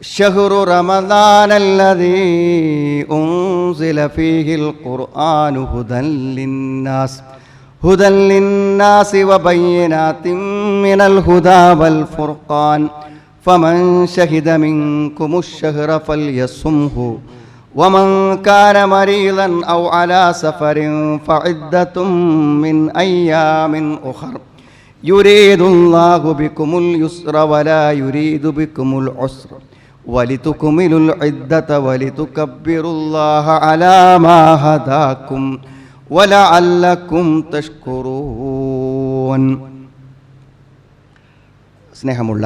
شهر رمضان الذي أنزل فيه القرآن هدى للناس هدى للناس وبينات من الهدى والفرقان فمن شهد منكم الشهر فليصمه ومن كان مريضا أو على سفر فعدة من أيام أخر يريد الله بكم اليسر ولا يريد بكم العسر ഇദ്ദത വലഅല്ലക്കും തഷ്കുറൂൻ സ്നേഹമുള്ള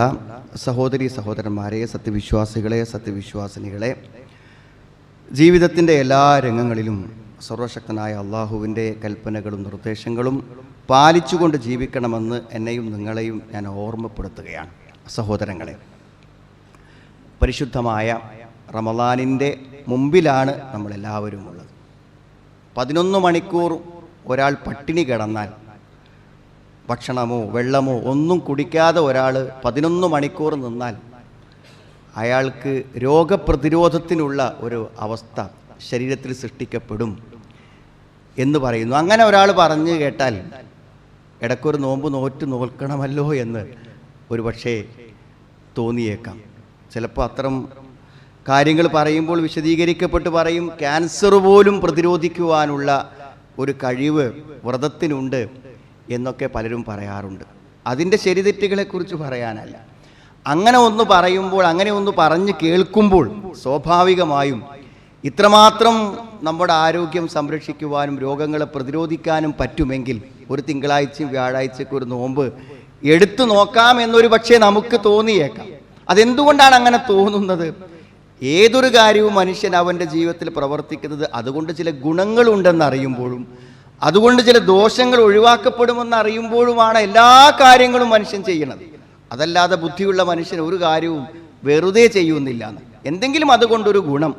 സഹോദരി സഹോദരന്മാരെ സത്യവിശ്വാസികളെ സത്യവിശ്വാസിനികളെ ജീവിതത്തിന്റെ എല്ലാ രംഗങ്ങളിലും സർവശക്തനായ അള്ളാഹുവിന്റെ കൽപ്പനകളും നിർദ്ദേശങ്ങളും പാലിച്ചുകൊണ്ട് ജീവിക്കണമെന്ന് എന്നെയും നിങ്ങളെയും ഞാൻ ഓർമ്മപ്പെടുത്തുകയാണ്. സഹോദരങ്ങളെ പരിശുദ്ധമായ റമദാനിന്റെ മുമ്പിലാണ് നമ്മളെല്ലാവരും ഉള്ളത് പതിനൊന്ന് മണിക്കൂർ ഒരാൾ പട്ടിണി കിടന്നാൽ ഭക്ഷണമോ വെള്ളമോ ഒന്നും കുടിക്കാതെ ഒരാൾ പതിനൊന്ന് മണിക്കൂർ നിന്നാൽ അയാൾക്ക് രോഗപ്രതിരോധത്തിനുള്ള ഒരു അവസ്ഥ ശരീരത്തിൽ സൃഷ്ടിക്കപ്പെടും എന്ന് പറയുന്നു. അങ്ങനെ ഒരാൾ പറഞ്ഞു കേട്ടാൽ ഇടയ്ക്കൊരു നോമ്പ് നോറ്റ് നോക്കണമല്ലോ എന്ന് ഒരു പക്ഷേ തോന്നിയേക്കാം. ചിലപ്പോൾ അത്തരം കാര്യങ്ങൾ പറയുമ്പോൾ വിശദീകരിക്കപ്പെട്ട് പറയും. ക്യാൻസർ പോലും പ്രതിരോധിക്കുവാനുള്ള ഒരു കഴിവ് വ്രതത്തിനുണ്ട് എന്നൊക്കെ പലരും പറയാറുണ്ട്. അതിന്റെ ശരിതെറ്റുകളെക്കുറിച്ച് പറയാനല്ല. അങ്ങനെ ഒന്ന് പറയുമ്പോൾ അങ്ങനെ ഒന്ന് പറഞ്ഞ് കേൾക്കുമ്പോൾ സ്വാഭാവികമായും ഇത്രമാത്രം നമ്മുടെ ആരോഗ്യം സംരക്ഷിക്കുവാനും രോഗങ്ങളെ പ്രതിരോധിക്കാനും പറ്റുമെങ്കിൽ ഒരു തിങ്കളാഴ്ചയും വ്യാഴാഴ്ചയ്ക്ക് ഒരു നോമ്പ് എടുത്തു നോക്കാം എന്നൊരു പക്ഷേ നമുക്ക് തോന്നിയേക്കാം. അതെന്തുകൊണ്ടാണ് അങ്ങനെ തോന്നുന്നത്? ഏതൊരു കാര്യവും മനുഷ്യൻ അവന്റെ ജീവിതത്തിൽ പ്രവർത്തിക്കുന്നത് അതുകൊണ്ട് ചില ഗുണങ്ങളുണ്ടെന്ന് അറിയുമ്പോഴും അതുകൊണ്ട് ചില ദോഷങ്ങൾ ഒഴിവാക്കപ്പെടുമെന്ന് അറിയുമ്പോഴുമാണ് എല്ലാ കാര്യങ്ങളും മനുഷ്യൻ ചെയ്യുന്നത്. അതല്ലാതെ ബുദ്ധിയുള്ള മനുഷ്യൻ ഒരു കാര്യവും വെറുതെ ചെയ്യുന്നില്ല. എന്തെങ്കിലും അതുകൊണ്ടൊരു ഗുണം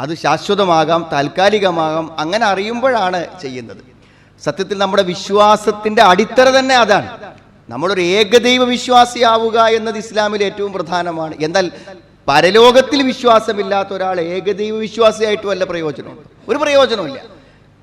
അത് ശാശ്വതമാകാം താൽക്കാലികമാകാം അങ്ങനെ അറിയുമ്പോഴാണ് ചെയ്യുന്നത്. സത്യത്തിൽ നമ്മുടെ വിശ്വാസത്തിന്റെ അടിത്തറ തന്നെ അതാണ്. നമ്മളൊരു ഏകദൈവ വിശ്വാസിയാവുക എന്നത് ഇസ്ലാമിൽ ഏറ്റവും പ്രധാനമാണ്. എന്നാൽ പരലോകത്തിൽ വിശ്വാസമില്ലാത്ത ഒരാൾ ഏകദൈവ വിശ്വാസിയായിട്ട് വല്ല പ്രയോജനമുണ്ട്? ഒരു പ്രയോജനമില്ല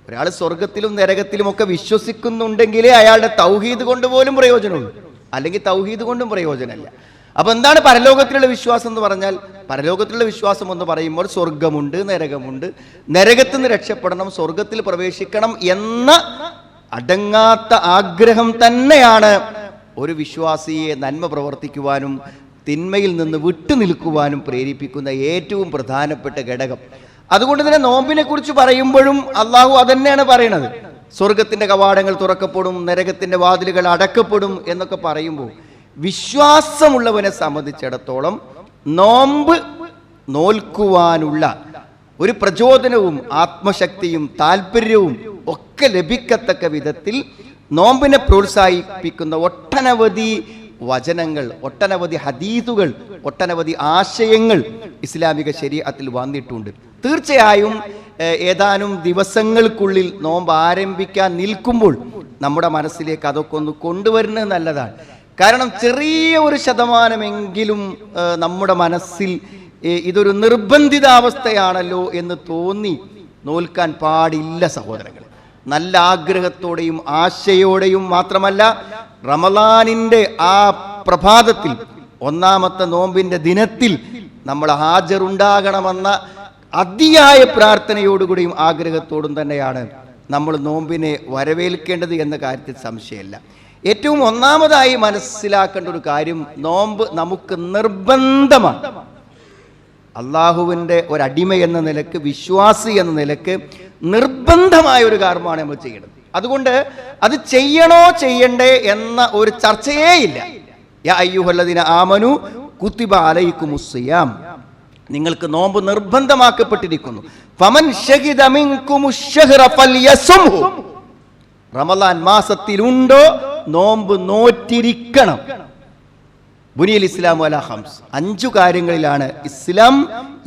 ഒരാൾ സ്വർഗത്തിലും നരകത്തിലും ഒക്കെ വിശ്വസിക്കുന്നുണ്ടെങ്കിലേ അയാളുടെ തൗഹീദ് കൊണ്ട് പോലും പ്രയോജനമുള്ളൂ. അല്ലെങ്കിൽ തൗഹീദ് കൊണ്ടും പ്രയോജനമില്ല. അപ്പൊ എന്താണ് പരലോകത്തിലുള്ള വിശ്വാസം എന്ന് പറഞ്ഞാൽ പരലോകത്തിലുള്ള വിശ്വാസം എന്ന് പറയുമ്പോൾ സ്വർഗമുണ്ട് നരകമുണ്ട്. നരകത്തിൽ നിന്ന് രക്ഷപ്പെടണം സ്വർഗത്തിൽ പ്രവേശിക്കണം എന്ന അടങ്ങാത്ത ആഗ്രഹം തന്നെയാണ് ഒരു വിശ്വാസിയെ നന്മ പ്രവർത്തിക്കുവാനും തിന്മയിൽ നിന്ന് വിട്ടുനിൽക്കുവാനും പ്രേരിപ്പിക്കുന്ന ഏറ്റവും പ്രധാനപ്പെട്ട ഘടകം. അതുകൊണ്ട് തന്നെ നോമ്പിനെ കുറിച്ച് പറയുമ്പോഴും അള്ളാഹു അതന്നെയാണ് പറയണത്. സ്വർഗത്തിന്റെ കവാടങ്ങൾ തുറക്കപ്പെടും നരകത്തിന്റെ വാതിലുകൾ അടക്കപ്പെടും എന്നൊക്കെ പറയുമ്പോൾ വിശ്വാസമുള്ളവനെ സംബന്ധിച്ചിടത്തോളം നോമ്പ് നോൽക്കുവാനുള്ള ഒരു പ്രചോദനവും ആത്മശക്തിയും താല്പര്യവും ഒക്കെ ലഭിക്കത്തക്ക വിധത്തിൽ നോമ്പിനെ പ്രോത്സാഹിപ്പിക്കുന്ന ഒട്ടനവധി വചനങ്ങൾ ഒട്ടനവധി ഹദീസുകൾ ഒട്ടനവധി ആശയങ്ങൾ ഇസ്ലാമിക ശരീരത്തിൽ വന്നിട്ടുണ്ട്. തീർച്ചയായും ഏതാനും ദിവസങ്ങൾക്കുള്ളിൽ നോമ്പ് ആരംഭിക്കാൻ നിൽക്കുമ്പോൾ നമ്മുടെ മനസ്സിലേക്ക് അതൊക്കെ ഒന്ന് കൊണ്ടുവരുന്നത് നല്ലതാണ്. കാരണം ചെറിയ ഒരു ശതമാനമെങ്കിലും നമ്മുടെ മനസ്സിൽ ഇതൊരു നിർബന്ധിതാവസ്ഥയാണല്ലോ എന്ന് തോന്നി നോൽക്കാൻ പാടില്ല സഹോദരങ്ങൾ നല്ല ആഗ്രഹത്തോടെയും ആശയോടെയും മാത്രമല്ല റമലാനിന്റെ ആ പ്രഭാതത്തിൽ ഒന്നാമത്തെ നോമ്പിന്റെ ദിനത്തിൽ നമ്മൾ ഹാജറുണ്ടാകണമെന്ന അതിയായ പ്രാർത്ഥനയോടുകൂടിയും ആഗ്രഹത്തോടും തന്നെയാണ് നമ്മൾ നോമ്പിനെ വരവേൽക്കേണ്ടത് എന്ന കാര്യത്തിൽ സംശയമില്ല. ഏറ്റവും ഒന്നാമതായി മനസ്സിലാക്കേണ്ട ഒരു കാര്യം നോമ്പ് നമുക്ക് നിർബന്ധമാണ്. അള്ളാഹുവിന്റെ ഒരടിമ എന്ന നിലയ്ക്ക് വിശ്വാസി എന്ന നിലയ്ക്ക് നിർബന്ധമായ ഒരു കാര്യമാണ് നമ്മൾ ചെയ്യുന്നത് അതുകൊണ്ട് അത് ചെയ്യണോ ചെയ്യണ്ടേ എന്ന ഒരു ചർച്ചയേ ഇല്ല. യാ ആമനു കുത്തിബ അലൈക്കുമുസ്സിയാം നിങ്ങൾക്ക് നോമ്പ് നിർബന്ധമാക്കപ്പെട്ടിരിക്കുന്നു. ഫമൻ റമലാൻ മാസത്തിലുണ്ടോ? നോമ്പ് നോറ്റിരിക്കണം. ബുനിയൽ ഇസ്ലാം അല ഹംസ്. അഞ്ചു കാര്യങ്ങളിലാണ് ഇസ്ലാം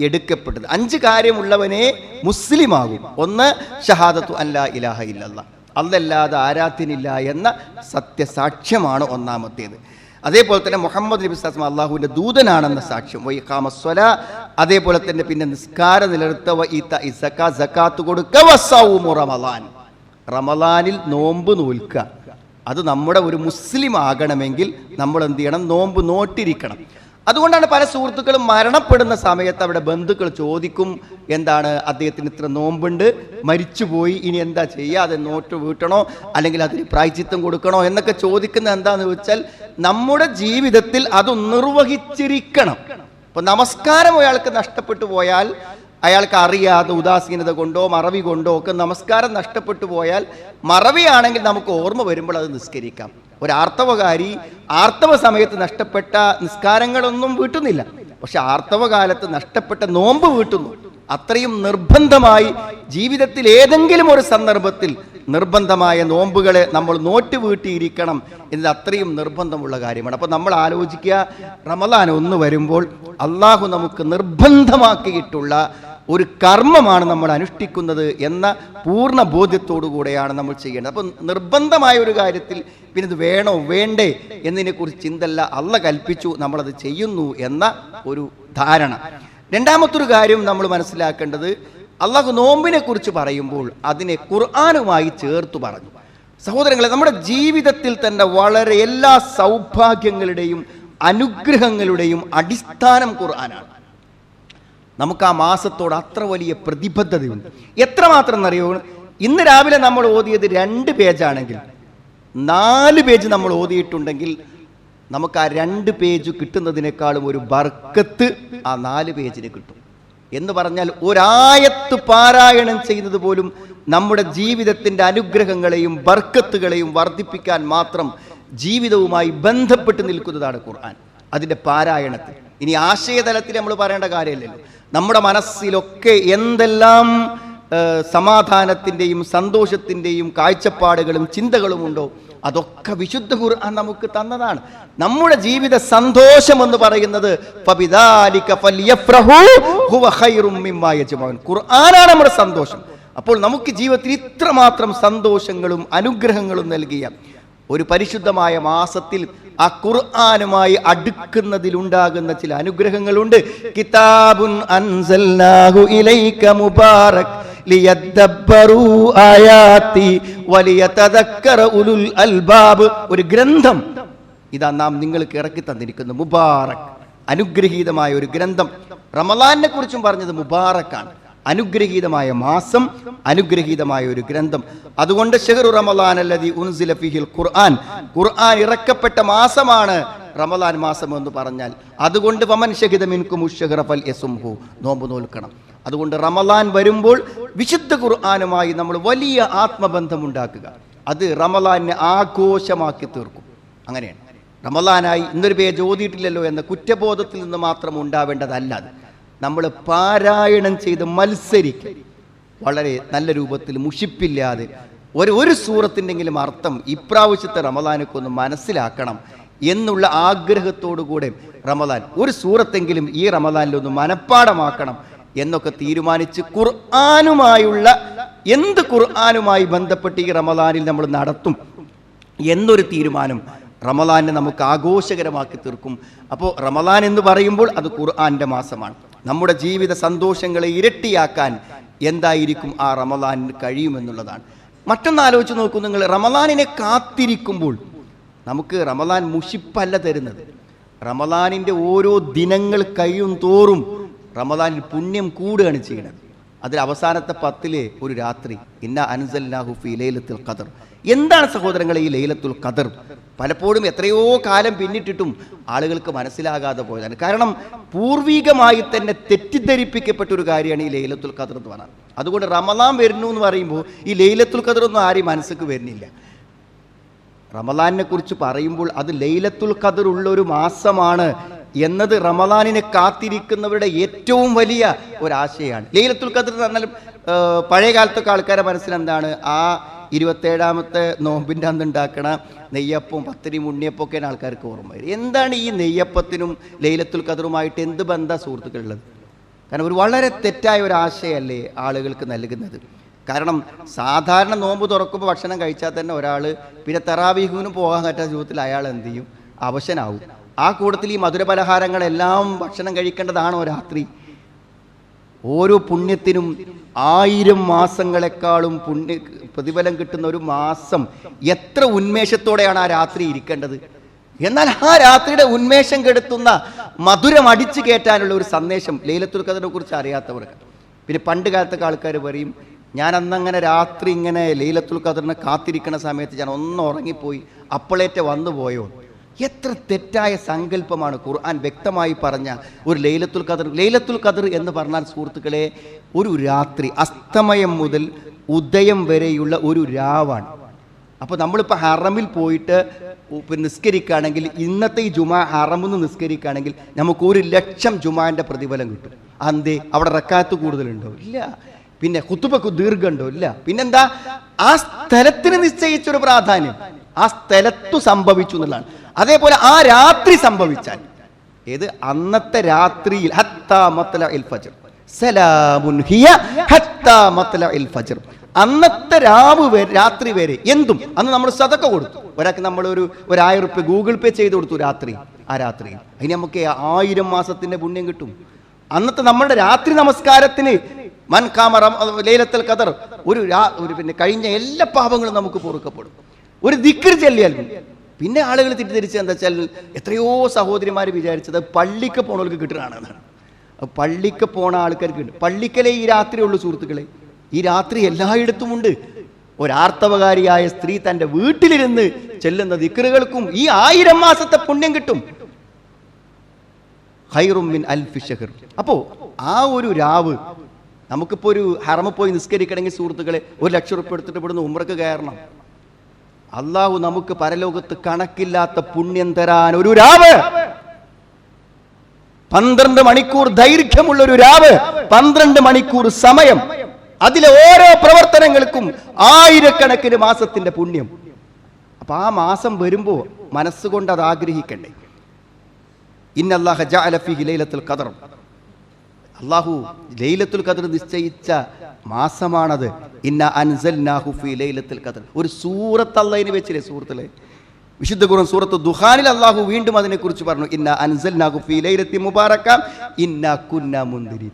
എടുക്കപ്പെട്ടത്. അഞ്ച് കാര്യമുള്ളവനെ മുസ്ലിമാകും. ഒന്ന് ഷഹാദത്തു അല്ല ഇലാഹ ഇല്ലല്ല. അല്ലല്ലാതെ ആരാധ്യനില്ല എന്ന സത്യസാക്ഷ്യമാണ് ഒന്നാമത്തേത്. അതേപോലെ തന്നെ മുഹമ്മദ് നബി സാസ്മ അള്ളാഹുവിന്റെ ദൂതനാണെന്ന സാക്ഷ്യം. വൈ കാമസ്വല അതേപോലെ തന്നെ പിന്നെ നിസ്കാരം നിലനിർത്ത വ ഈത്ത ഇസക്ക സക്കാത്ത് കൊടുക്ക വസൗമു റമലാൻ റമലാനിൽ നോമ്പ് നോൽക്കുക അത് നമ്മുടെ ഒരു മുസ്ലിം ആകണമെങ്കിൽ നമ്മൾ എന്ത് ചെയ്യണം? നോമ്പ് നോട്ടിരിക്കണം അതുകൊണ്ടാണ് പല സുഹൃത്തുക്കളും മരണപ്പെടുന്ന സമയത്ത് അവിടെ ബന്ധുക്കൾ ചോദിക്കും എന്താണ് അദ്ദേഹത്തിന് ഇത്ര നോമ്പുണ്ട്? മരിച്ചുപോയി. ഇനി എന്താ ചെയ്യുക അത് നോട്ട് വീട്ടണോ? അല്ലെങ്കിൽ അതിന് പ്രായച്ചിത്തം കൊടുക്കണോ? എന്നൊക്കെ ചോദിക്കുന്നത് എന്താന്ന് വെച്ചാൽ നമ്മുടെ ജീവിതത്തിൽ അത് നിർവഹിച്ചിരിക്കണം. ഇപ്പൊ നമസ്കാരം ഒരാൾക്ക് നഷ്ടപ്പെട്ടു പോയാൽ അയാൾക്ക് അറിയാതെ ഉദാസീനത കൊണ്ടോ മറവി കൊണ്ടോ ഒക്കെ നമസ്കാരം നഷ്ടപ്പെട്ടു പോയാൽ മറവിയാണെങ്കിൽ നമുക്ക് ഓർമ്മ വരുമ്പോൾ അത് നിസ്കരിക്കാം. ഒരു ആർത്തവകാരി ആർത്തവ സമയത്ത് നഷ്ടപ്പെട്ട നിസ്കാരങ്ങളൊന്നും വീട്ടുന്നില്ല. പക്ഷെ ആർത്തവകാലത്ത് നഷ്ടപ്പെട്ട നോമ്പ് വീട്ടുന്നു. അത്രയും നിർബന്ധമായി ജീവിതത്തിൽ ഏതെങ്കിലും ഒരു സന്ദർഭത്തിൽ നിർബന്ധമായ നോമ്പുകളെ നമ്മൾ നോട്ട് വീട്ടിയിരിക്കണം എന്നത് അത്രയും നിർബന്ധമുള്ള കാര്യമാണ്. അപ്പോൾ നമ്മൾ ആലോചിക്കുക റമദാൻ ഒന്ന് വരുമ്പോൾ അള്ളാഹു നമുക്ക് നിർബന്ധമാക്കിയിട്ടുള്ള ഒരു കർമ്മമാണ് നമ്മൾ അനുഷ്ഠിക്കുന്നത് എന്ന പൂർണ ബോധ്യത്തോടു കൂടെയാണ് നമ്മൾ ചെയ്യേണ്ടത്. അപ്പം നിർബന്ധമായ ഒരു കാര്യത്തിൽ പിന്നെ ഇത് വേണോ വേണ്ടേ എന്നതിനെക്കുറിച്ച് ചിന്തല്ല അല്ല കൽപ്പിച്ചു നമ്മളത് ചെയ്യുന്നു എന്ന ഒരു ധാരണ. രണ്ടാമത്തൊരു കാര്യം നമ്മൾ മനസ്സിലാക്കേണ്ടത് അള്ളാഹു നോമ്പിനെ കുറിച്ച് പറയുമ്പോൾ അതിനെ ഖുർആാനുമായി ചേർത്ത് പറഞ്ഞു. സഹോദരങ്ങളെ നമ്മുടെ ജീവിതത്തിൽ തന്നെ വളരെ എല്ലാ സൗഭാഗ്യങ്ങളുടെയും അനുഗ്രഹങ്ങളുടെയും അടിസ്ഥാനം ഖുർആനാണ്. നമുക്ക് ആ മാസത്തോട് അത്ര വലിയ പ്രതിബദ്ധതയുണ്ട്. എത്രമാത്രം എന്നറിയോ ഇന്ന് രാവിലെ നമ്മൾ ഓതിയത് രണ്ട് പേജാണെങ്കിൽ നാല് പേജ് നമ്മൾ ഓതിയിട്ടുണ്ടെങ്കിൽ നമുക്ക് ആ രണ്ട് പേജ് കിട്ടുന്നതിനേക്കാളും ഒരു ബർക്കത്ത് ആ നാല് പേജിന് കിട്ടും. എന്ന് പറഞ്ഞാൽ ഒരായത്ത് പാരായണം ചെയ്യുന്നത് പോലും നമ്മുടെ ജീവിതത്തിന്റെ അനുഗ്രഹങ്ങളെയും ബർക്കത്തുകളെയും വർദ്ധിപ്പിക്കാൻ മാത്രം ജീവിതവുമായി ബന്ധപ്പെട്ട് നിൽക്കുന്നതാണ് ഖുർആൻ. അതിന്റെ പാരായണത്തിൽ. ഇനി ആശയതലത്തിൽ നമ്മൾ പറയേണ്ട കാര്യമില്ലല്ലോ. നമ്മുടെ മനസ്സിലൊക്കെ എന്തെല്ലാം സമാധാനത്തിന്റെയും സന്തോഷത്തിന്റെയും കാഴ്ചപ്പാടുകളും ചിന്തകളും ഉണ്ടോ അതൊക്കെ വിശുദ്ധ ഖുർആൻ നമുക്ക് തന്നതാണ്. നമ്മുടെ ജീവിത സന്തോഷം എന്ന് പറയുന്നത്. ഖുർആനാണ് നമ്മുടെ സന്തോഷം. അപ്പോൾ നമുക്ക് ജീവിതത്തിൽ ഇത്രമാത്രം സന്തോഷങ്ങളും അനുഗ്രഹങ്ങളും നൽകിയ ഒരു പരിശുദ്ധമായ മാസത്തിൽ ആ ഖുർആാനുമായി അടുക്കുന്നതിലുണ്ടാകുന്ന ചില അനുഗ്രഹങ്ങളുണ്ട്. കിതാബുൻ അൻസൽനാഹു ഇലൈക മുബാറക് ആയാത്തി ആയാതി വലിയതദക്കറ ഉലുൽ അൽബാബ്. ഒരു ഗ്രന്ഥം ഇതാ നാം നിങ്ങൾക്ക് ഇറക്കി തന്നിരിക്കുന്നു. മുബാറക്. അനുഗ്രഹീതമായ ഒരു ഗ്രന്ഥം. റമലാനെ കുറിച്ചും പറഞ്ഞത് മുബാറക്കാണ്. അനുഗ്രഹീതമായ മാസം അനുഗ്രഹീതമായ ഒരു ഗ്രന്ഥം. അതുകൊണ്ട് ഷെഹറു റമലാൻ അല്ലതി ഉൻസില ഫിഹിൽ ഖുർആൻ ഖുർആൻ ഇറക്കപ്പെട്ട മാസമാണ് റമലാൻ മാസം എന്ന് പറഞ്ഞാൽ. അതുകൊണ്ട് വമൻ ഷഹിദ മിൻകും നോമ്പ് നോൽക്കണം. അതുകൊണ്ട് റമലാൻ വരുമ്പോൾ വിശുദ്ധ ഖുർആാനുമായി നമ്മൾ വലിയ ആത്മബന്ധം ഉണ്ടാക്കുക. അത് റമലാനെ ആഘോഷമാക്കി തീർക്കും. അങ്ങനെയാണ്. റമലാനായി ഇന്നൊരു പേജ് ഓതിയിട്ടില്ലല്ലോ എന്ന കുറ്റബോധത്തിൽ നിന്ന് മാത്രം ഉണ്ടാവേണ്ടതല്ല അത്. നമ്മൾ പാരായണം ചെയ്ത് മത്സരിക്കും. വളരെ നല്ല രൂപത്തിൽ മുഷിപ്പില്ലാതെ ഒരു ഒരു സൂറത്തിന്റെങ്കിലും അർത്ഥം ഇപ്രാവശ്യത്തെ റമദാനൊക്കെ ഒന്ന് മനസ്സിലാക്കണം എന്നുള്ള ആഗ്രഹത്തോടു കൂടെ റമദാൻ ഒരു സൂറത്തെങ്കിലും ഈ റമദാനിലൊന്ന് മനഃപ്പാടമാക്കണം എന്നൊക്കെ തീരുമാനിച്ച് ഖുർആാനുമായുള്ള എന്ത് ഖുർആാനുമായി ബന്ധപ്പെട്ട് ഈ റമദാനിൽ നമ്മൾ നടത്തും എന്നൊരു തീരുമാനം റമദാനെ നമുക്ക് ആഘോഷകരമാക്കി തീർക്കും. അപ്പോൾ റമദാൻ എന്ന് പറയുമ്പോൾ അത് ഖുർആന്റെ മാസമാണ്. നമ്മുടെ ജീവിത സന്തോഷങ്ങളെ ഇരട്ടിയാക്കാൻ എന്തായിരിക്കും ആ റമദാനിന് കഴിയുമെന്നുള്ളതാണ്. മറ്റൊന്ന് ആലോചിച്ച് നോക്കൂ നിങ്ങൾ റമദാനിനെ കാത്തിരിക്കുമ്പോൾ നമുക്ക് റമദാൻ മുഷിപ്പല്ല തരുന്നത്. റമദാനിന്റെ ഓരോ ദിനങ്ങൾ കഴിയും തോറും റമദാനിൽ പുണ്യം കൂടുകയാണ് ചെയ്യുന്നത്. അതിൽ അവസാനത്തെ പത്തിലെ ഒരു രാത്രി. ഇന്ന അൻസല്ലാഹു ഫി ലൈലത്തുൽ ഖദർ. എന്താണ് സഹോദരങ്ങളെ ഈ ലൈലത്തുൽ ഖദർ? പലപ്പോഴും എത്രയോ കാലം പിന്നിട്ടിട്ടും ആളുകൾക്ക് മനസ്സിലാകാതെ പോയതാണ്. കാരണം പൂർവികമായി തന്നെ തെറ്റിദ്ധരിപ്പിക്കപ്പെട്ട ഒരു കാര്യമാണ് ഈ ലൈലത്തുൽ ഖദർ എന്ന് പറയുന്നത് അതുകൊണ്ട് റമദാൻ വരുന്നു എന്ന് പറയുമ്പോൾ ഈ ലൈലത്തുൽ ഖദർ ഒന്നും ആരെയും മനസ്സിക്ക് വരുന്നില്ല. റമലാനെ കുറിച്ച് പറയുമ്പോൾ അത് ലൈലത്തുൽ ഖദർ ഉള്ള ഒരു മാസമാണ് എന്നത് റമദാനിനെ കാത്തിരിക്കുന്നവരുടെ ഏറ്റവും വലിയ ഒരാശയാണ്. ലൈലത്തുൽ ഖദർ എന്ന് പറഞ്ഞാൽ പഴയ കാലത്തൊക്കെ ആൾക്കാരെ മനസ്സിലെന്താണ്? ആ ഇരുപത്തേഴാമത്തെ നോമ്പിന്റെ അന്ന് ഉണ്ടാക്കണ നെയ്യപ്പവും പത്തിരിയും ഒക്കെയാണ് ആൾക്കാർക്ക് ഓർമ്മ വരും എന്താണ് ഈ നെയ്യപ്പത്തിനും ലൈലത്തുൽ ഖദറുമായിട്ട് എന്ത് ബന്ധ സുഹൃത്തുക്കളുള്ളത്? കാരണം ഒരു വളരെ തെറ്റായ ഒരു ആശയമല്ലേ ആളുകൾക്ക് നൽകുന്നത്. കാരണം സാധാരണ നോമ്പ് തുറക്കുമ്പോൾ ഭക്ഷണം കഴിച്ചാൽ തന്നെ ഒരാൾ പിന്നെ തെറാവീഹുവിനും പോകാൻ പറ്റാത്ത ജീവിതത്തിൽ അയാൾ എന്ത് ചെയ്യും? അവശനാവും. ആ കൂട്ടത്തിൽ ഈ മധുരപലഹാരങ്ങളെല്ലാം ഭക്ഷണം കഴിക്കേണ്ടതാണോ രാത്രി? ഓരോ പുണ്യത്തിനും ആയിരം മാസങ്ങളെക്കാളും പുണ്യ പ്രതിഫലം കിട്ടുന്ന ഒരു മാസം എത്ര ഉന്മേഷത്തോടെയാണ് ആ രാത്രി ഇരിക്കേണ്ടത്? എന്നാൽ ആ രാത്രിയുടെ ഉന്മേഷം കെടുത്തുന്ന മധുരം അടിച്ചു കയറ്റാനുള്ള ഒരു സന്ദേശം ലൈലത്തുൽ ഖദറിനെ കുറിച്ച് അറിയാത്തവർക്ക്. പിന്നെ പണ്ട് കാലത്തൊക്കെ ആൾക്കാർ പറയും ഞാൻ അന്നങ്ങനെ രാത്രി ഇങ്ങനെ ലൈലത്തുൽ ഖദറിനെ കാത്തിരിക്കുന്ന സമയത്ത് ഞാൻ ഒന്ന് ഉറങ്ങിപ്പോയി അപ്പോളേറ്റ വന്നു പോയോ എത്ര തെറ്റായ സങ്കല്പമാണ് ഖുർആൻ വ്യക്തമായി പറഞ്ഞ ഒരു ലൈലത്തുൽ ഖദർ ലൈലത്തുൽ ഖദർ എന്ന് പറഞ്ഞാൽ സുഹൃത്തുക്കളെ ഒരു രാത്രി അസ്തമയം മുതൽ ഉദയം വരെയുള്ള ഒരു രാവാണ്. അപ്പോൾ നമ്മളിപ്പോൾ ഹറമിൽ പോയിട്ട് നിസ്കരിക്കുകയാണെങ്കിൽ ഇന്നത്തെ ഈ ജുമാ ഹറമെന്ന് നിസ്കരിക്കുകയാണെങ്കിൽ നമുക്ക് ഒരു ലക്ഷം ജുമാന്റെ പ്രതിഫലം കിട്ടും. അന്തേ അവിടെ റക്കാത്ത് കൂടുതലുണ്ടോ? ഇല്ല. പിന്നെ കുത്തുബക്ക് ദീർഘമുണ്ടോ? ഇല്ല. പിന്നെന്താ? ആ സ്ഥലത്തിന് നിശ്ചയിച്ചൊരു പ്രാധാന്യം. ആ സ്ഥലത്തു സംഭവിച്ചു എന്നുള്ളതാണ്. അതേപോലെ ആ രാത്രി സംഭവിച്ചാൽ. ഏത്? അന്നത്തെ രാത്രിയിൽ. അന്നത്തെ രാവ് വരെ രാത്രി വരെ എന്തും? അന്ന് നമ്മൾ സതക്ക കൊടുത്തു. ഒരാൾക്ക് നമ്മൾ ഒരു ഒരു ആയിരം റുപ്യ ഗൂഗിൾ പേ ചെയ്ത് കൊടുത്തു രാത്രി ആ രാത്രി അതിന് നമുക്ക് ആയിരം മാസത്തിന്റെ പുണ്യം കിട്ടും. അന്നത്തെ നമ്മളുടെ രാത്രി നമസ്കാരത്തിന് മൻ കാമറ ലേലത്തൽ ഖദർ ഒരു ഒരു പിന്നെ കഴിഞ്ഞ എല്ലാ പാപങ്ങളും നമുക്ക് പൊറുക്കപ്പെടും. ഒരു ദിക്കർ ചെല്ലിയാൽ. പിന്നെ ആളുകൾ തെറ്റിദ്ധരിച്ചത് എന്താ വെച്ചാൽ എത്രയോ സഹോദരിമാർ വിചാരിച്ചത് പള്ളിക്ക് പോണവർക്ക് കിട്ടുകയാണെന്നാണ് പള്ളിക്ക് പോണ ആൾക്കാർക്ക് ഉണ്ട് പള്ളിക്കലേ ഈ രാത്രി ഉള്ളൂ സുഹൃത്തുക്കളെ. ഈ രാത്രി എല്ലായിടത്തുമുണ്ട്. ഒരാർത്തവകാരിയായ സ്ത്രീ തന്റെ വീട്ടിലിരുന്ന് ചെല്ലുന്ന ദിക്കറുകൾക്കും ഈ ആയിരം മാസത്തെ പുണ്യം കിട്ടും. ഹൈറുമിൻ മിൻ അൽഫി ഷഹർ അപ്പോൾ ആ ഒരു രാവ് നമുക്കിപ്പോൾ ഒരു ഹറമ പോയി നിസ്കരിക്കണമെങ്കിൽ സുഹൃത്തുക്കളെ ഒരു ലക്ഷം റുപ്യ എടുത്തിട്ട് ഇവിടുന്ന് ഉമ്രക്ക് കയറണം. അള്ളാഹു നമുക്ക് പരലോകത്ത് കണക്കില്ലാത്ത പുണ്യം തരാൻ ഒരു രാവ്. പന്ത്രണ്ട് മണിക്കൂർ ദൈർഘ്യമുള്ള ഒരു രാവ്. പന്ത്രണ്ട് മണിക്കൂർ സമയം. അതിലെ ഓരോ പ്രവർത്തനങ്ങൾക്കും ആയിരക്കണക്കിന് മാസത്തിന്റെ പുണ്യം. അപ്പൊ ആ മാസം വരുമ്പോ മനസ്സുകൊണ്ട് അത് ആഗ്രഹിക്കണ്ടേ? ഇന്നല്ലാഹ ജാലഫി ലൈലത്തുൽ ഖദർ. അള്ളാഹു ലൈലത്തുൽ ഖദർ നിശ്ചയിച്ച മാസമാണത്. ഇന്ന അൻസൽനാഹു ഫീ ലൈലത്തുൽ ഖദർ. ഒരു സൂറത്ത് അള്ളഹിനെ വെച്ചില്ലേ സൂറത്തിലെ? വിശുദ്ധ ഖുർആൻ സൂറത്ത് ദുഹാനിൽ അള്ളാഹു വീണ്ടും അതിനെക്കുറിച്ച് പറഞ്ഞു. ഇന്ന അൻസൽനാഹു ഫീ ലൈലത്തി മുബാറക്കാം ഇന്ന കുന്ന മുന്തിരി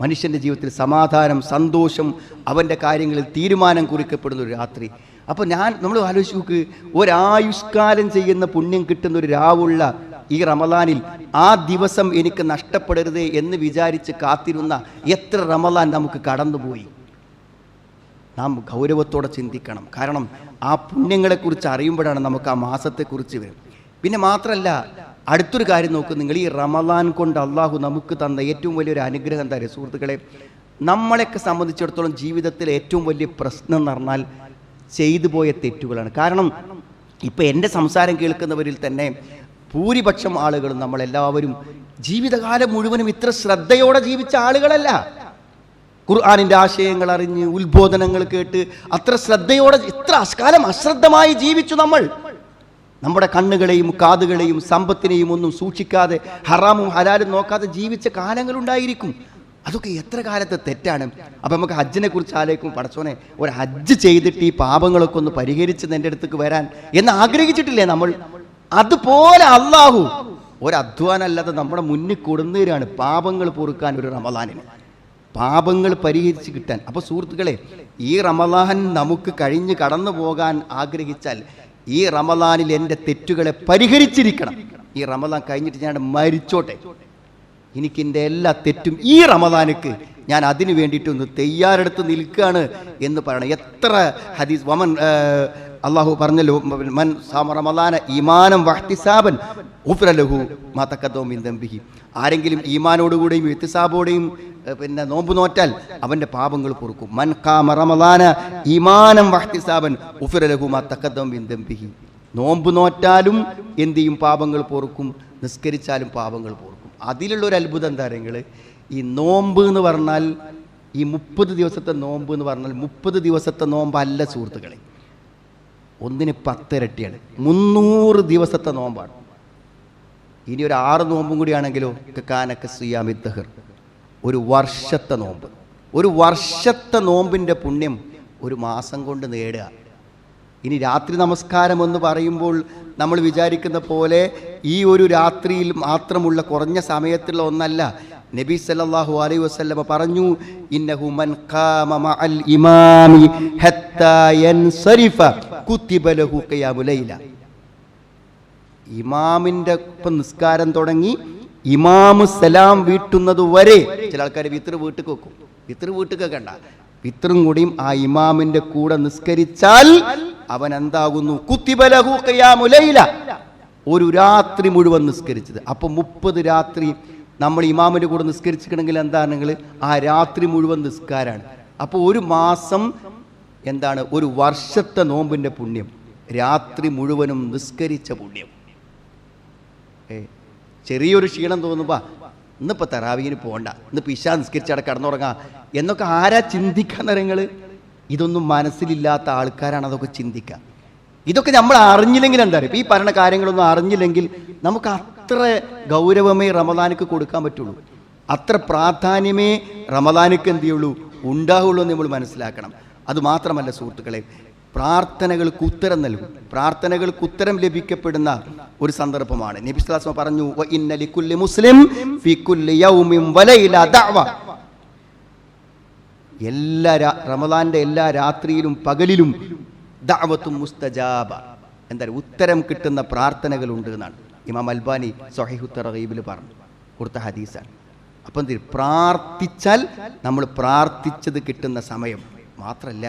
മനുഷ്യന്റെ ജീവിതത്തിൽ സമാധാനം സന്തോഷം അവന്റെ കാര്യങ്ങളിൽ തീരുമാനം കുറിക്കപ്പെടുന്ന ഒരു രാത്രി. അപ്പോൾ ഞാൻ നമ്മൾ ആലോചിച്ച് നോക്ക് ഒരായുഷ്കാലം ചെയ്യുന്ന പുണ്യം കിട്ടുന്ന ഒരു രാവുള്ള ഈ റമലാനിൽ ആ ദിവസം എനിക്ക് നഷ്ടപ്പെടരുത് എന്ന് വിചാരിച്ച് കാത്തിരുന്ന എത്ര റമലാൻ നമുക്ക് കടന്നുപോയി? നാം ഗൗരവത്തോടെ ചിന്തിക്കണം. കാരണം ആ പുണ്യങ്ങളെക്കുറിച്ച് അറിയുമ്പോഴാണ് നമുക്ക് ആ മാസത്തെക്കുറിച്ച് വരും. പിന്നെ മാത്രമല്ല അടുത്തൊരു കാര്യം നോക്കും. നിങ്ങൾ ഈ റമലാൻ കൊണ്ട് അള്ളാഹു നമുക്ക് തന്ന ഏറ്റവും വലിയൊരു അനുഗ്രഹം എന്താ? സുഹൃത്തുക്കളെ നമ്മളെയൊക്കെ സംബന്ധിച്ചിടത്തോളം ജീവിതത്തിലെ ഏറ്റവും വലിയ പ്രശ്നം എന്ന് പറഞ്ഞാൽ ചെയ്തു പോയ തെറ്റുകളാണ്. കാരണം ഇപ്പം എന്റെ സംസാരം കേൾക്കുന്നവരിൽ തന്നെ ഭൂരിപക്ഷം ആളുകളും നമ്മളെല്ലാവരും ജീവിതകാലം മുഴുവനും ഇത്ര ശ്രദ്ധയോടെ ജീവിച്ച ആളുകളല്ല. ഖുർആാനിന്റെ ആശയങ്ങൾ അറിഞ്ഞ് ഉത്ബോധനങ്ങൾ കേട്ട് അത്ര ശ്രദ്ധയോടെ ഇത്ര അസ്കാലം അശ്രദ്ധമായി ജീവിച്ചു നമ്മൾ. നമ്മുടെ കണ്ണുകളെയും കാതുകളെയും സമ്പത്തിനെയും ഒന്നും സൂക്ഷിക്കാതെ ഹറാമും ഹലാലും നോക്കാതെ ജീവിച്ച കാലങ്ങളുണ്ടായിരിക്കും അതൊക്കെ എത്ര കാലത്തെ തെറ്റാണ്? അപ്പം നമുക്ക് ഹജ്ജിനെ കുറിച്ച് ആലോചിക്കും പടച്ചോനെ ഒരു ഹജ്ജ് ചെയ്തിട്ട് ഈ പാപങ്ങളൊക്കെ ഒന്ന് പരിഹരിച്ച് എന്റെ അടുത്തേക്ക് വരാൻ എന്ന് ആഗ്രഹിച്ചിട്ടില്ലേ നമ്മൾ? അതുപോലെ അള്ളാഹു ഒരു അധ്വാനമല്ലാതെ നമ്മുടെ മുന്നിൽ കൊടുന്നേരാണ് പാപങ്ങൾ പൊറുക്കാൻ ഒരു റമദാനിന്. പാപങ്ങൾ പരിഹരിച്ച് കിട്ടാൻ. അപ്പോൾ സുഹൃത്തുക്കളെ ഈ റമദാൻ നമുക്ക് കഴിഞ്ഞ് കടന്നു പോകാൻ ആഗ്രഹിച്ചാൽ ഈ റമദാനിൽ എന്റെ തെറ്റുകളെ പരിഹരിച്ചിരിക്കണം. ഈ റമദാൻ കഴിഞ്ഞിട്ട് ഞാൻ മരിച്ചോട്ടെ. എനിക്ക് എന്റെ എല്ലാ തെറ്റും ഈ റമദാനക്ക് ഞാൻ അതിനു വേണ്ടിയിട്ട് ഒന്ന് തയ്യാറെടുത്ത് നിൽക്കുകയാണ് എന്ന് പറയണം. എത്ര ഹദീസ് വമൻ അള്ളാഹു പറഞ്ഞല്ലോ മൻ റമദാന ഈമാനം വഹ്തിസാബൻ ഉഫ്രലഹു മാതക്കദ്ദോമിൻ ദംബിഹി. ആരെങ്കിലും ഈമാനോടുകൂടെയും വ്യക്തിസാബോടെയും പിന്നെ നോമ്പ് നോറ്റാൽ അവന്റെ പാപങ്ങൾ പൊറുക്കും. മൻ കാമ റമദാന ഈമാനം വഹ്തിസാബൻ ഉഫ്രലഹു മാതക്കദ്ദോമിൻ ദംബിഹി. നോമ്പ് നോറ്റാലും എന്ത് ചെയ്യും പാപങ്ങൾ പൊറുക്കും നിസ്കരിച്ചാലും പാപങ്ങൾ പൊറുക്കും. അതിലുള്ള ഒരു അത്ഭുതം എന്താ നിങ്ങൾ ഈ നോമ്പ് എന്ന് പറഞ്ഞാൽ ഈ മുപ്പത് ദിവസത്തെ നോമ്പ് എന്ന് പറഞ്ഞാൽ മുപ്പത് ദിവസത്തെ നോമ്പല്ല സുഹൃത്തുക്കളെ. ഒന്നിന് പത്തിരട്ടിയാണ്. മുന്നൂറ് ദിവസത്തെ നോമ്പാണ്. ഇനി ഒരു ആറ് നോമ്പും കൂടിയാണെങ്കിലോ കാനക്ക സുയാമിത്തഹർ ഒരു വർഷത്തെ നോമ്പ്. ഒരു വർഷത്തെ നോമ്പിന്റെ പുണ്യം ഒരു മാസം കൊണ്ട് നേടുക. ഇനി രാത്രി നമസ്കാരം എന്ന് പറയുമ്പോൾ നമ്മൾ വിചാരിക്കുന്ന പോലെ ഈ ഒരു രാത്രിയിൽ മാത്രമുള്ള കുറഞ്ഞ സമയത്തുള്ള ഒന്നല്ല നബി സല്ലല്ലാഹു അലൈഹി വസല്ലമ പറഞ്ഞു ഇന്നഹു മൻ ഖാമ മഅൽ ഇമാമി ഹത്താ യൻസരിഫ കുതിബ ലഹു ഖിയാമുൽ ലൈല. ഇമാമിന്റെ ഒപ്പം നിസ്കാരം തുടങ്ങി ഇമാം സലാം വീട്ടുന്നത് വരെ ചില ആൾക്കാർ വിത്തർ വീട്ടിൽ വെക്കും. വിത്തർ വീട്ടിൽ കണ്ട വിത്തറും കൂടിയും ആ ഇമാമിന്റെ കൂടെ നിസ്കരിച്ചാൽ അവൻ എന്താകുന്നു? കുത്തിബലഹു ഖിയാമുലൈല ഒരു രാത്രി മുഴുവൻ നിസ്കരിച്ചത്. അപ്പൊ മുപ്പത് രാത്രി നമ്മൾ ഇമാമിന്റെ കൂടെ നിസ്കരിച്ചിക്കണമെങ്കിൽ എന്താണെങ്കിൽ ആ രാത്രി മുഴുവൻ നിസ്കാരമാണ്. അപ്പോൾ ഒരു മാസം എന്താണ്? ഒരു വർഷത്തെ നോമ്പിന്റെ പുണ്യം. രാത്രി മുഴുവനും നിസ്കരിച്ച പുണ്യം. ഏ ചെറിയൊരു ക്ഷീണം തോന്നുമ്പോൾ ഇന്നിപ്പോൾ തറാവീന് പോകണ്ട ഇന്നിപ്പോൾ ഇഷ നിസ്കരിച്ചവിടെ കിടന്നുറങ്ങാം. എന്നൊക്കെ ആരാ ചിന്തിക്കാൻ നിങ്ങൾ ഇതൊന്നും മനസ്സിലില്ലാത്ത ആൾക്കാരാണ് അതൊക്കെ ചിന്തിക്കുക ഇതൊക്കെ നമ്മൾ അറിഞ്ഞില്ലെങ്കിൽ എന്താ പറയുക ഈ പറഞ്ഞ കാര്യങ്ങളൊന്നും അറിഞ്ഞില്ലെങ്കിൽ നമുക്ക് അത്ര ഗൗരവമേ റമദാനിക്ക് കൊടുക്കാൻ പറ്റുള്ളൂ? അത്ര പ്രാധാന്യമേ റമദാനിക്ക് എന്ത് ചെയ്യുള്ളൂ? ഉണ്ടാവുള്ളൂ എന്ന് നമ്മൾ മനസ്സിലാക്കണം. അതുമാത്രമല്ല സുഹൃത്തുക്കളെ പ്രാർത്ഥനകൾക്ക് ഉത്തരം നൽകും. പ്രാർത്ഥനകൾക്ക് ഉത്തരം ലഭിക്കപ്പെടുന്ന ഒരു സന്ദർഭമാണ്. നബി സ്വലാസ്മ പറഞ്ഞു ഇന്നലിക്കുല്ലി ഇന്ന മുസ്ലിം എല്ലാ റമദാന്റെ എല്ലാ രാത്രിയിലും പകലിലും ദാവത്തും മുസ്തജാബ. എന്താ ഉത്തരം കിട്ടുന്ന പ്രാർത്ഥനകളുണ്ട് എന്നാണ്. ഇമാം അൽബാനി സൊഹൈഹുത്ത റഹീബിൽ പറഞ്ഞു. കൊടുത്ത ഹദീസാണ്. അപ്പം പ്രാർത്ഥിച്ചാൽ നമ്മൾ പ്രാർത്ഥിച്ചത് കിട്ടുന്ന സമയം മാത്രമല്ല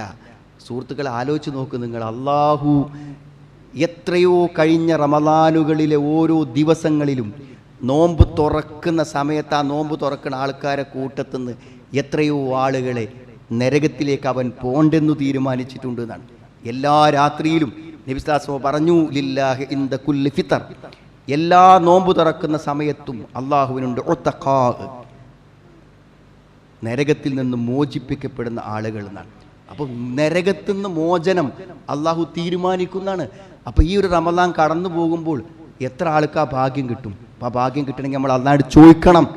സുഹൃത്തുക്കളെ ആലോചിച്ച് നോക്ക് നിങ്ങൾ. അള്ളാഹു എത്രയോ കഴിഞ്ഞ റമദാനുകളിലെ ഓരോ ദിവസങ്ങളിലും നോമ്പ് തുറക്കുന്ന സമയത്ത് ആ നോമ്പ് തുറക്കുന്ന ആൾക്കാരെ കൂട്ടത്തുനിന്ന് എത്രയോ ആളുകളെ നരകത്തിലേക്ക് അവൻ പോണ്ടെന്ന് തീരുമാനിച്ചിട്ടുണ്ട് എന്നാണ്. എല്ലാ രാത്രിയിലും നബിസ്ലാസ്മ പറഞ്ഞു ലില്ലാഹി ദ കുല്ലി ഫിത്തർ. എല്ലാ നോമ്പ് തുറക്കുന്ന സമയത്തും അള്ളാഹുവിനുണ്ട് ഒത്തക്കാ നരകത്തിൽ നിന്ന് മോചിപ്പിക്കപ്പെടുന്ന ആളുകൾ എന്നാണ്. അപ്പോൾ നരകത്തിൽ നിന്ന് മോചനം അള്ളാഹു തീരുമാനിക്കുന്നതാണ്. അപ്പോൾ ഈ ഒരു റമദാൻ കടന്നു പോകുമ്പോൾ എത്ര ആൾക്ക് ആ ഭാഗ്യം കിട്ടും? അപ്പോൾ ആ ഭാഗ്യം കിട്ടണമെങ്കിൽ നമ്മൾ അന്നായിട്ട് ചോദിക്കണം.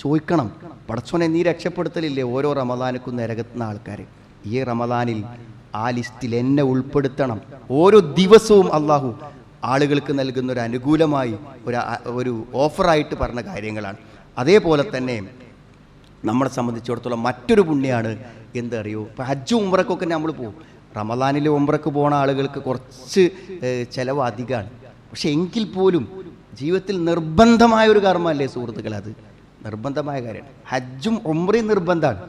ചോദിക്കണം. പടച്ചോനെ നീ രക്ഷപ്പെടുത്തലില്ലേ ഓരോ റമദാനക്കും നരകത്തുന്ന ആൾക്കാർ ഈ റമദാനിൽ ആ ലിസ്റ്റിൽ എന്നെ ഉൾപ്പെടുത്തണം. ഓരോ ദിവസവും അള്ളാഹു ആളുകൾക്ക് നൽകുന്ന ഒരു അനുകൂലമായി ഒരു ഒരു ഓഫറായിട്ട് പറഞ്ഞ കാര്യങ്ങളാണ്. അതേപോലെ തന്നെ നമ്മളെ സംബന്ധിച്ചിടത്തോളം മറ്റൊരു പുണ്യമാണ് എന്താ അറിയോ ഇപ്പം ഹജ്ജ് ഉംറക്കൊക്കെ നമ്മൾ പോകും. റമദാനിൽ ഉംറക്ക് പോണ ആളുകൾക്ക് കുറച്ച് ചിലവ് അധികമാണ് പക്ഷെ എങ്കിൽ പോലും ജീവിതത്തിൽ നിർബന്ധമായ ഒരു കർമ്മമല്ലേ സുഹൃത്തുക്കൾ അത്? നിർബന്ധമായ കാര്യമാണ് ഹജ്ജും ഉംറയും നിർബന്ധമാണ്.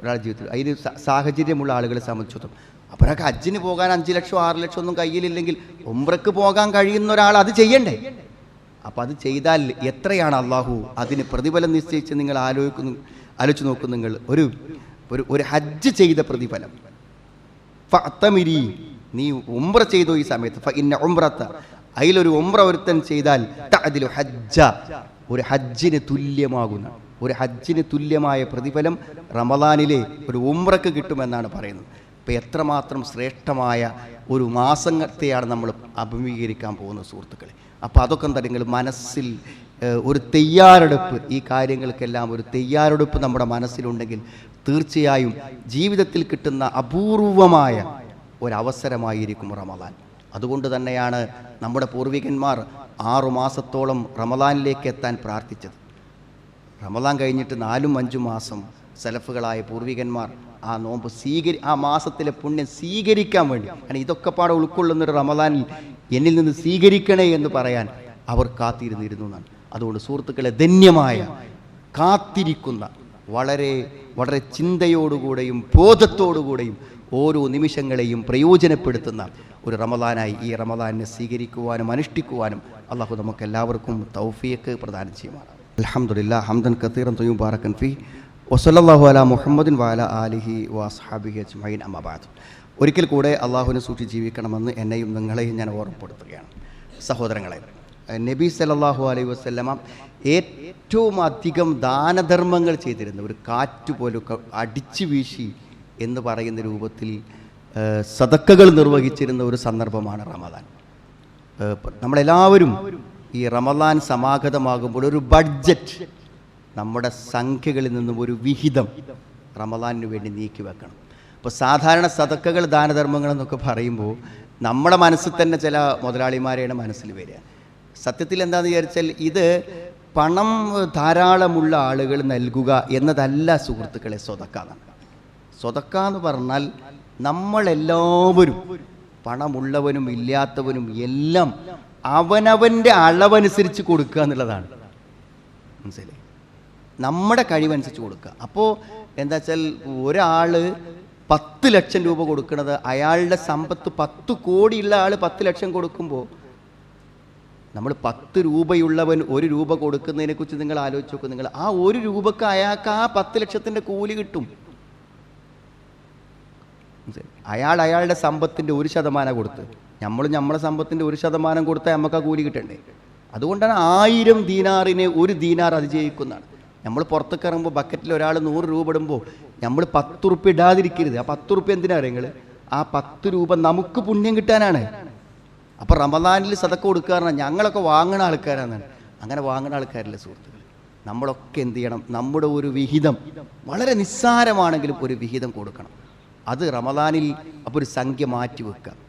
ഒരാളുടെ ജീവിതത്തിൽ. അതിന് സാഹചര്യമുള്ള ആളുകളെ സംബന്ധിച്ചിടത്തോളം. അപ്പോൾ ഒരാൾക്ക് ഹജ്ജിന് പോകാൻ അഞ്ച് ലക്ഷം ആറ് ലക്ഷം ഒന്നും കയ്യിലില്ലെങ്കിൽ ഉംറക്ക് പോകാൻ കഴിയുന്ന ഒരാൾ അത് ചെയ്യണ്ടേ? അപ്പം അത് ചെയ്താൽ എത്രയാണ് അള്ളാഹു അതിന് പ്രതിഫലം നിശ്ചയിച്ച് നിങ്ങൾ ആലോചിക്കുന്നു ആലോചിച്ച് നോക്കും നിങ്ങൾ. ഒരു ഒരു ഒരു ഹജ്ജ് ചെയ്ത പ്രതിഫലം. ഫത്തമിരി നീ ഉംറ ചെയ്തു ഈ സമയത്ത്. ഇന്ന ഉംറത്ത അതിലൊരു ഉംറ ഒരുത്തൻ ചെയ്താൽ അതിൽ ഹജ്ജ. ഒരു ഹജ്ജിന് തുല്യമാകുന്ന ഒരു ഹജ്ജിന് തുല്യമായ പ്രതിഫലം റമദാനിലെ ഒരു ഉംറക്ക് കിട്ടുമെന്നാണ് പറയുന്നത്. അപ്പോൾ എത്രമാത്രം ശ്രേഷ്ഠമായ ഒരു മാസത്തെയാണ് നമ്മൾ അഭിമുഖീകരിക്കാൻ പോകുന്ന സുഹൃത്തുക്കളെ. അപ്പോൾ അതൊക്കെ എന്താ മനസ്സിൽ ഒരു തയ്യാറെടുപ്പ് ഈ കാര്യങ്ങൾക്കെല്ലാം ഒരു തയ്യാറെടുപ്പ് നമ്മുടെ മനസ്സിലുണ്ടെങ്കിൽ തീർച്ചയായും ജീവിതത്തിൽ കിട്ടുന്ന അപൂർവമായ ഒരവസരമായിരിക്കും റമദാൻ. അതുകൊണ്ട് തന്നെയാണ് നമ്മുടെ പൂർവികന്മാർ ആറു മാസത്തോളം റമദാനിലേക്ക് എത്താൻ പ്രാർത്ഥിച്ചത്. റമദാൻ കഴിഞ്ഞിട്ട് നാലും അഞ്ചും മാസം സലഫുകളായ പൂർവികന്മാർ ആ നോമ്പ് സ്വീകരി ആ മാസത്തിലെ പുണ്യം സ്വീകരിക്കാൻ വേണ്ടി. കാരണം ഇതൊക്കെ പാടെ ഉൾക്കൊള്ളുന്നൊരു റമദാനിൽ എന്നിൽ നിന്ന് സ്വീകരിക്കണേ എന്ന് പറയാൻ അവർ കാത്തിരുന്നിരുന്നു എന്നാണ്. അതുകൊണ്ട് സുഹൃത്തുക്കളെ ധന്യമായ കാത്തിരിക്കുന്ന വളരെ വളരെ ചിന്തയോടുകൂടെയും ബോധത്തോടുകൂടെയും ഓരോ നിമിഷങ്ങളെയും പ്രയോജനപ്പെടുത്തുന്ന ഒരു റമദാനായി ഈ റമദാനിനെ സ്വീകരിക്കുവാനും അനുഷ്ഠിക്കുവാനും അള്ളാഹു നമുക്ക് എല്ലാവർക്കും തൗഫിയക്ക് പ്രദാനം ചെയ്യുമാണ് അലഹമുല്ല ഹംദൻ കത്തീറൻ തൊയ്യും ബാറക്കൻ ഫി. വസല്ലാഹു അല മുഹമ്മദിൻ വാല ആലിഹി വാസ്ഹാബിഹി അജ്മൈൻ അമ്മബാദ് ഒരിക്കൽ കൂടെ അള്ളാഹുവിനെ സൂക്ഷിച്ച് ജീവിക്കണമെന്ന് എന്നെയും നിങ്ങളെയും ഞാൻ ഓർമ്മപ്പെടുത്തുകയാണ്. സഹോദരങ്ങളെ നബി സല്ലല്ലാഹു അലൈഹി വസ്ലമ ഏറ്റവും അധികം ദാനധർമ്മങ്ങൾ ചെയ്തിരുന്ന ഒരു കാറ്റുപോലൊക്കെ പോലും അടിച്ചു വീശി എന്ന് പറയുന്ന രൂപത്തിൽ സതക്കകൾ നിർവഹിച്ചിരുന്ന ഒരു സന്ദർഭമാണ് റമദാൻ. നമ്മളെല്ലാവരും ഈ റമദാൻ സമാഗതമാകുമ്പോൾ ഒരു ബഡ്ജറ്റ് നമ്മുടെ സംഖ്യകളിൽ നിന്നും ഒരു വിഹിതം റമദാനിന് വേണ്ടി നീക്കി വെക്കണം. അപ്പോൾ സാധാരണ സതക്കകൾ ദാനധർമ്മങ്ങൾ എന്നൊക്കെ പറയുമ്പോൾ നമ്മുടെ മനസ്സിൽ തന്നെ ചില മുതലാളിമാരെയാണ് മനസ്സിൽ വരിക. സത്യത്തിൽ എന്താണെന്ന് വിചാരിച്ചാൽ ഇത് പണം ധാരാളമുള്ള ആളുകൾ നൽകുക എന്നതല്ല സുഹൃത്തുക്കളെ സ്വതക്ക. സ്വതക്ക എന്ന് പറഞ്ഞാൽ നമ്മളെല്ലാവരും പണമുള്ളവനും ഇല്ലാത്തവനും എല്ലാം അവനവന്റെ അളവനുസരിച്ച് കൊടുക്കുക എന്നുള്ളതാണ്. മനസ്സിലായി? നമ്മുടെ കഴിവനുസരിച്ച് കൊടുക്കുക. അപ്പോൾ എന്താ വെച്ചാൽ ഒരാൾ പത്ത് ലക്ഷം രൂപ കൊടുക്കുന്നത് അയാളുടെ സമ്പത്ത് പത്ത് കോടിയുള്ള ആൾ പത്ത് ലക്ഷം കൊടുക്കുമ്പോൾ നമ്മൾ പത്ത് രൂപയുള്ളവൻ ഒരു രൂപ കൊടുക്കുന്നതിനെക്കുറിച്ച് നിങ്ങൾ ആലോചിച്ച് നോക്കും. നിങ്ങൾ ആ ഒരു രൂപക്ക് അയാൾക്ക് ആ പത്ത് ലക്ഷത്തിന്റെ കൂലി കിട്ടും? അയാൾ അയാളുടെ സമ്പത്തിന്റെ ഒരു ശതമാനം കൊടുത്ത്. നമ്മൾ നമ്മളെ സമ്പത്തിന്റെ ഒരു ശതമാനം കൊടുത്താൽ നമുക്ക് ആ കൂലി കിട്ടണ്ടേ? അതുകൊണ്ടാണ് ആയിരം ദീനാറിനെ ഒരു ദീനാർ അതിജയിക്കുന്നതാണ്. നമ്മൾ പുറത്തേക്ക് ഇറങ്ങുമ്പോൾ ബക്കറ്റിൽ ഒരാൾ നൂറ് രൂപ ഇടുമ്പോൾ നമ്മൾ പത്ത് റുപ്യ ഇടാതിരിക്കരുത്. ആ പത്ത് റുപ്യ എന്തിനാ നിങ്ങൾ ആ പത്ത് രൂപ നമുക്ക് പുണ്യം കിട്ടാനാണ്. അപ്പോൾ റമദാനിൽ സതക്ക കൊടുക്കാറാണ് ഞങ്ങളൊക്കെ വാങ്ങണ ആൾക്കാരാണ്. അങ്ങനെ വാങ്ങുന്ന ആൾക്കാരല്ല സുഹൃത്തുക്കൾ നമ്മളൊക്കെ എന്ത് ചെയ്യണം? നമ്മുടെ ഒരു വിഹിതം. വളരെ നിസ്സാരമാണെങ്കിലും ഒരു വിഹിതം കൊടുക്കണം. അത് റമദാനിൽ അപ്പോൾ ഒരു സംഖ്യ മാറ്റി വെക്കുക.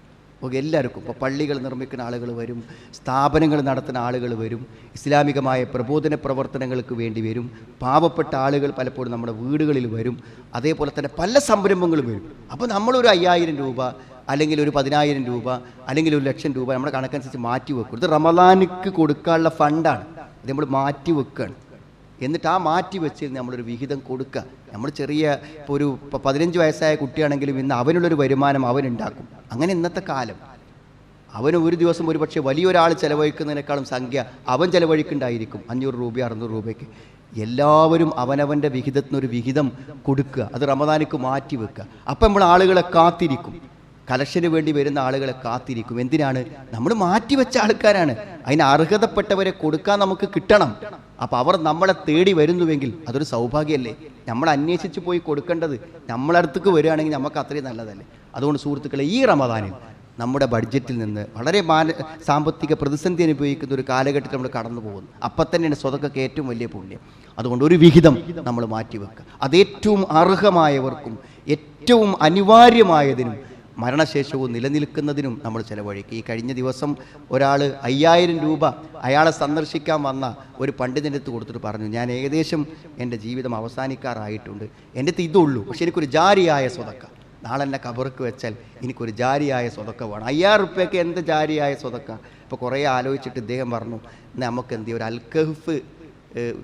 ഓക്കെ എല്ലാവർക്കും ഇപ്പോൾ പള്ളികൾ നിർമ്മിക്കുന്ന ആളുകൾ വരും സ്ഥാപനങ്ങൾ നടത്തുന്ന ആളുകൾ വരും ഇസ്ലാമികമായ പ്രബോധന പ്രവർത്തനങ്ങൾക്ക് വേണ്ടി വരും പാവപ്പെട്ട ആളുകൾ പലപ്പോഴും നമ്മുടെ വീടുകളിൽ വരും അതേപോലെ തന്നെ പല സംരംഭങ്ങളും വരും. അപ്പോൾ നമ്മളൊരു അയ്യായിരം രൂപ അല്ലെങ്കിൽ ഒരു പതിനായിരം രൂപ അല്ലെങ്കിൽ ഒരു ലക്ഷം രൂപ നമ്മുടെ കണക്കനുസരിച്ച് മാറ്റി വെക്കും ഇത് റമദാനിക്ക് കൊടുക്കാനുള്ള ഫണ്ടാണ്. ഇത് നമ്മൾ മാറ്റി വെക്കുകയാണ് എന്നിട്ട് ആ മാറ്റി വെച്ച് നമ്മളൊരു വിഹിതം കൊടുക്കുക നമ്മൾ ചെറിയ ഇപ്പോൾ ഒരു പതിനഞ്ച് വയസ്സായ കുട്ടിയാണെങ്കിലും ഇന്ന് അവനുള്ളൊരു വരുമാനം അവനുണ്ടാക്കും. അങ്ങനെ ഇന്നത്തെ കാലം. അവന് ഒരു ദിവസം ഒരു പക്ഷേ വലിയൊരാൾ ചിലവഴിക്കുന്നതിനേക്കാളും സംഖ്യ അവൻ ചിലവഴിക്കുന്നുണ്ടായിരിക്കും. അഞ്ഞൂറ് രൂപ അറുന്നൂറ് രൂപയ്ക്ക്. എല്ലാവരും അവനവന്റെ വിഹിതത്തിനൊരു വിഹിതം കൊടുക്കുക. അത് റമദാനിക്ക് മാറ്റി വെക്കുക. അപ്പം നമ്മൾ ആളുകളെ കാത്തിരിക്കും. കലക്ഷന് വേണ്ടി വരുന്ന ആളുകളെ കാത്തിരിക്കും. എന്തിനാണ്? നമ്മൾ മാറ്റിവെച്ച ആൾക്കാരാണ്. അതിന് അർഹതപ്പെട്ടവരെ കൊടുക്കാൻ നമുക്ക് കിട്ടണം. അപ്പോൾ അവർ നമ്മളെ തേടി വരുന്നുവെങ്കിൽ അതൊരു സൗഭാഗ്യമല്ലേ? നമ്മൾ അന്വേഷിച്ച് പോയി കൊടുക്കേണ്ടത് നമ്മളടുത്തേക്ക് വരികയാണെങ്കിൽ നമുക്ക് അത്രയും നല്ലതല്ലേ? അതുകൊണ്ട് സുഹൃത്തുക്കളെ ഈ റമദാനിൽ നമ്മുടെ ബഡ്ജറ്റിൽ നിന്ന് വളരെ മാന സാമ്പത്തിക പ്രതിസന്ധി അനുഭവിക്കുന്ന ഒരു കാലഘട്ടത്തിൽ നമ്മൾ കടന്നു പോകുന്നു. അപ്പം തന്നെയാണ് സ്വതക്കൊക്കെ ഏറ്റവും വലിയ പുണ്യം. അതുകൊണ്ട് ഒരു വിഹിതം നമ്മൾ മാറ്റിവെക്കുക. അത് ഏറ്റവും അർഹമായവർക്കും ഏറ്റവും അനിവാര്യമായതിനും മരണശേഷവും നിലനിൽക്കുന്നതിനും നമ്മൾ ചിലവഴിക്കും. ഈ കഴിഞ്ഞ ദിവസം ഒരാൾ അയ്യായിരം രൂപ അയാളെ സന്ദർശിക്കാൻ വന്ന ഒരു പണ്ഡിതന്റെ അടുത്ത് കൊടുത്തിട്ട് പറഞ്ഞു ഞാൻ ഏകദേശം എന്റെ ജീവിതം അവസാനിക്കാറായിട്ടുണ്ട്. എന്റെ അടുത്ത് ഇതുള്ളൂ പക്ഷെ എനിക്കൊരു ജാരിയായ സ്വതക്ക. നാളെ എന്നെ കബർക്ക് വെച്ചാൽ എനിക്കൊരു ജാരിയായ സ്വതക്ക വേണം അയ്യായിരം റുപ്യക്ക് എന്ത് ജാരിയായ സ്വതക്ക? ഇപ്പോൾ കുറേ ആലോചിച്ചിട്ട് ഇദ്ദേഹം പറഞ്ഞു നമുക്ക് എന്ത് ഒരു അൽക്കഹഫ്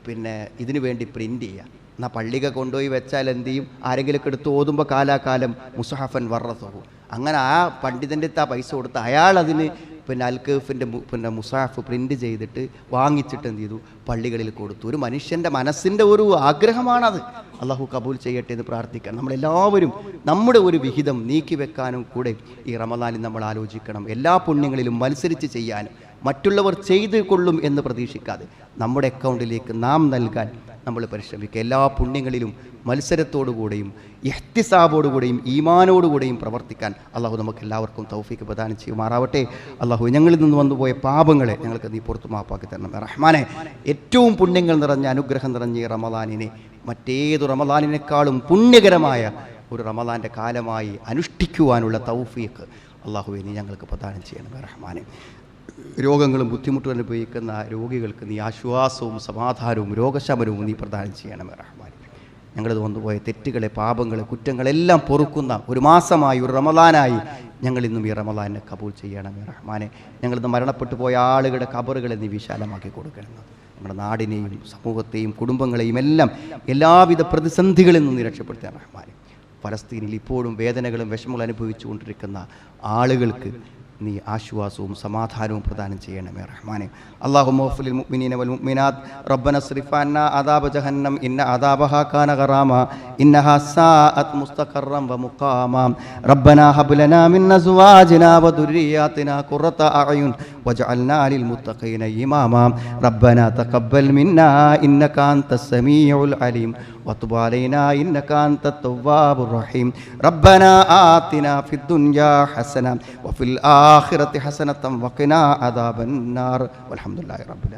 പിന്നെ ഇതിനു വേണ്ടി പ്രിന്റ് ചെയ്യാം. എന്നാൽ പള്ളിക കൊണ്ടുപോയി വെച്ചാൽ എന്ത് ചെയ്യും? ആരെങ്കിലുമൊക്കെ എടുത്ത് ഓതുമ്പോൾ കാലാകാലം മുസഹഫൻ വർറസഹു അങ്ങനെ ആ പണ്ഡിതന്റെ അടുത്ത് ആ പൈസ കൊടുത്ത് അയാൾ അതിന് പിന്നെ അൽക്കഫിന്റെ പിന്നെ മുസാഫ് പ്രിന്റ് ചെയ്തിട്ട് വാങ്ങിച്ചിട്ട് എന്ത് ചെയ്തു? പള്ളികളിൽ കൊടുത്തു. ഒരു മനുഷ്യന്റെ മനസ്സിന്റെ ഒരു ആഗ്രഹമാണത്. അള്ളാഹു കബൂൽ ചെയ്യട്ടെ എന്ന് പ്രാർത്ഥിക്കണം നമ്മളെല്ലാവരും നമ്മുടെ ഒരു വിഹിതം നീക്കി വെക്കാനും കൂടെ ഈ റമദാനിൽ നമ്മൾ ആലോചിക്കണം. എല്ലാ പുണ്യങ്ങളിലും മത്സരിച്ച് ചെയ്യാനും. മറ്റുള്ളവർ ചെയ്തു കൊള്ളും എന്ന് പ്രതീക്ഷിക്കാതെ നമ്മുടെ അക്കൗണ്ടിലേക്ക് നാം നൽകാൻ നമ്മൾ പരിശ്രമിക്കുക. എല്ലാ പുണ്യങ്ങളിലും മത്സരത്തോടുകൂടെയും ഇഹ്തിസാബോടുകൂടെയും ഈമാനോടുകൂടെയും പ്രവർത്തിക്കാൻ അള്ളാഹു നമുക്ക് എല്ലാവർക്കും തൗഫീക്ക് പ്രദാനം ചെയ്യുമാറാവട്ടെ. അള്ളാഹു ഞങ്ങളിൽ നിന്ന് വന്നുപോയ പാപങ്ങളെ ഞങ്ങൾക്ക് നീ പുറത്തു മാപ്പാക്കി തരണം. റഹ്മാനെ ഏറ്റവും പുണ്യങ്ങൾ നിറഞ്ഞ അനുഗ്രഹം നിറഞ്ഞ റമദാനിനെ മറ്റേതു റമദാനിനേക്കാളും പുണ്യകരമായ ഒരു റമദാന്റെ കാലമായി അനുഷ്ഠിക്കുവാനുള്ള തൗഫീക്ക് അള്ളാഹുവിനെ ഞങ്ങൾക്ക് പ്രദാനം ചെയ്യണം. റഹ്മാനെ. രോഗങ്ങളും ബുദ്ധിമുട്ടും അനുഭവിക്കുന്ന രോഗികൾക്ക് നീ ആശ്വാസവും സമാധാനവും രോഗശമനവും നീ പ്രദാനം ചെയ്യണമേ റഹ്മാൻ. ഞങ്ങളിത് വന്നുപോയ തെറ്റുകളെ പാപങ്ങളെ കുറ്റങ്ങളെല്ലാം പൊറുക്കുന്ന ഒരു മാസമായി ഒരു റമദാനായി ഞങ്ങൾ ഇന്നും ഈ റമദാനെ കബൂൾ ചെയ്യണമേ റഹ്മാനെ. ഞങ്ങളിന്ന് മരണപ്പെട്ടു പോയ ആളുകളുടെ കബറുകളെ നീ വിശാലമാക്കി കൊടുക്കണം. നമ്മുടെ നാടിനെയും സമൂഹത്തെയും കുടുംബങ്ങളെയും എല്ലാം എല്ലാവിധ പ്രതിസന്ധികളിൽ നിന്നും രക്ഷപ്പെടുത്താൻ റഹ്മാനെ. ഫലസ്തീനിൽ ഇപ്പോഴും വേദനകളും വിഷമങ്ങളും അനുഭവിച്ചുകൊണ്ടിരിക്കുന്ന ആളുകൾക്ക് നീ ആശ്വാസവും സമാധാനവും പ്രദാനം ചെയ്യണമേ റഹ്മാനെ അള്ളാഹു മോഫുലിൽ മുഅ്മിനീന വൽ മുഅ്മിനാത്ത് റബ്ബന സ്രിഫ് അന്ന അദാബ ജഹന്നം ഇന്ന അദാബഹ കാന ഗറാമ ഇന്നഹ സാഅത് മുസ്തഖറൻ വ മുഖാമ റബ്ബന ഹബ് ലനാ മിൻ അസ്വാജിനാ വ ദുർരിയാതിനാ ഖുറത അഅയുൻ വജഅൽനാ ലിൽ മുത്തഖീന ഇമാമാ റബ്ബന തഖബ്ബൽ മിന്നാ ഇന്നക അൻതസ് സമീഉൽ അലീം وتب علينا إنك أنت التواب الرحيم ربنا آتنا في الدنيا حسنة وفي الآخرة ഫിൽ ആഖിറത്തി ഹസനത്തം വഖിനാ അദാബന്നാർ വൽഹംദുലില്ലാഹി റബ്ബിൽ